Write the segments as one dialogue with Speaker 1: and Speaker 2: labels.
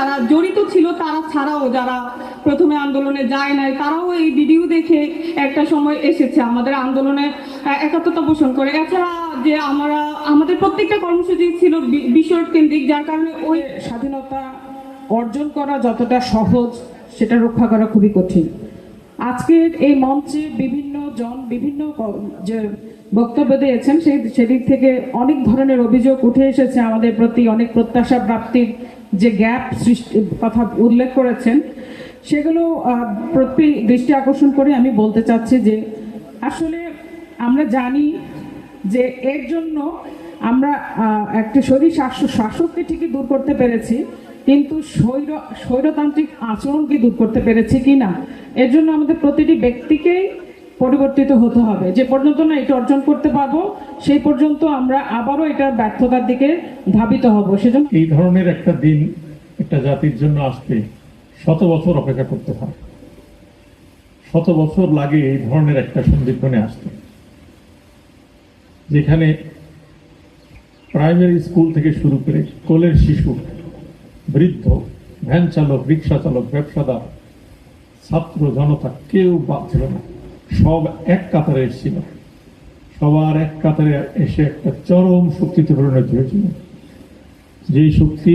Speaker 1: যারা জড়িত ছিল তারা ছাড়াও যারা প্রথমে আন্দোলনে যায় নাই, তারাও এই ভিডিও দেখে একটা সময় এসেছে আমাদের আন্দোলনে একাত্মতা পোষণ করে। এছাড়া যে আমরা, আমাদের প্রত্যেকটা কর্মসূচি ছিল বিষয় কেন্দ্রিক, যার কারণে ওই
Speaker 2: স্বাধীনতা অর্জন করা যতটা সহজ, সেটা রক্ষা করা খুবই কঠিন। আজকের এই মঞ্চে বিভিন্ন জন, বিভিন্ন যে বক্তব্য দিয়েছেন, সেই, সেদিক থেকে অনেক ধরনের অভিযোগ উঠে এসেছে আমাদের প্রতি, অনেক প্রত্যাশা প্রাপ্তির যে গ্যাপ সৃষ্টি, কথা উল্লেখ করেছেন, সেগুলো প্রতি দৃষ্টি আকর্ষণ করে আমি বলতে চাচ্ছি যে আসলে আমরা জানি যে এর জন্য আমরা একটা শরীর শাসক শাসককে ঠিকই দূর করতে পেরেছি, কিন্তু স্বৈর, স্বৈরতান্ত্রিক আচরণকে দূর করতে পেরেছি কি না এর জন্য আমাদের প্রতিটি ব্যক্তিকেই পরিবর্তিত হতে হবে। যে পর্যন্ত না এটা অর্জন করতে পারব, সেই পর্যন্ত আমরা আবারও এটা ব্যর্থতার দিকে ধাবিত হব। সেজন্য
Speaker 3: এই ধরনের একটা দিন একটা জাতির জন্য আসতে শত বছর অপেক্ষা করতে হয়। শত বছর লাগে এই ধরনের একটা সন্দিগ্ধনে আসতে। যেখানে প্রাইমারি স্কুল থেকে শুরু করে কোলের শিশু, বৃদ্ধ, ভ্যান চালক, রিক্সা চালক, ব্যবসাদার, ছাত্র, জনতা কেউ বাদ ছিল না। সব এক কাতারে এসেছিল সবার এক কাতারে এসে একটা চরম শক্তিতে পরিণত হয়েছিল। যেই শক্তি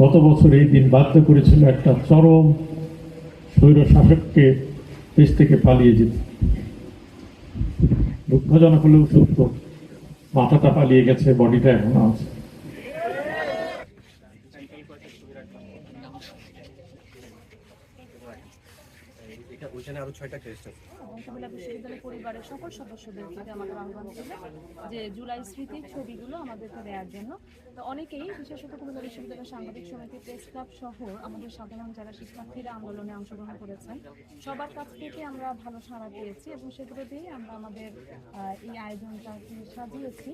Speaker 3: গত বছর এই দিন বাধ্য করেছিল একটা চরম স্বৈর শাসককে দেশ থেকে পালিয়ে যেতে। দুঃখজনক হলেও সত্য, মাথাটা পালিয়ে গেছে বডিটা এখনও আছে।
Speaker 4: এটা ওইখানে আরও ছয়টা টেস্ট আছে।
Speaker 5: বংশমেলা বিশ্ববিদ্যালয় পরিবারের সকল সদস্যদের প্রতি আমাদের আহ্বান ছিল যে জুলাই স্মৃতির ছবিগুলো আমাদেরকে দেওয়ার জন্য। তো অনেকেই, বিশেষত কুমিল্লা বিশ্ববিদ্যালয় সাংবাদিক সমিতি, প্রেস ক্লাব সহ আমাদের সাধারণ যারা শিক্ষার্থীরা আন্দোলনে অংশগ্রহণ করেছেন, সবার কাছ থেকে আমরা ভালো সাড়া পেয়েছি এবং সেগুলো দিয়ে আমরা আমাদের এই আয়োজনটা সাজিয়েছি।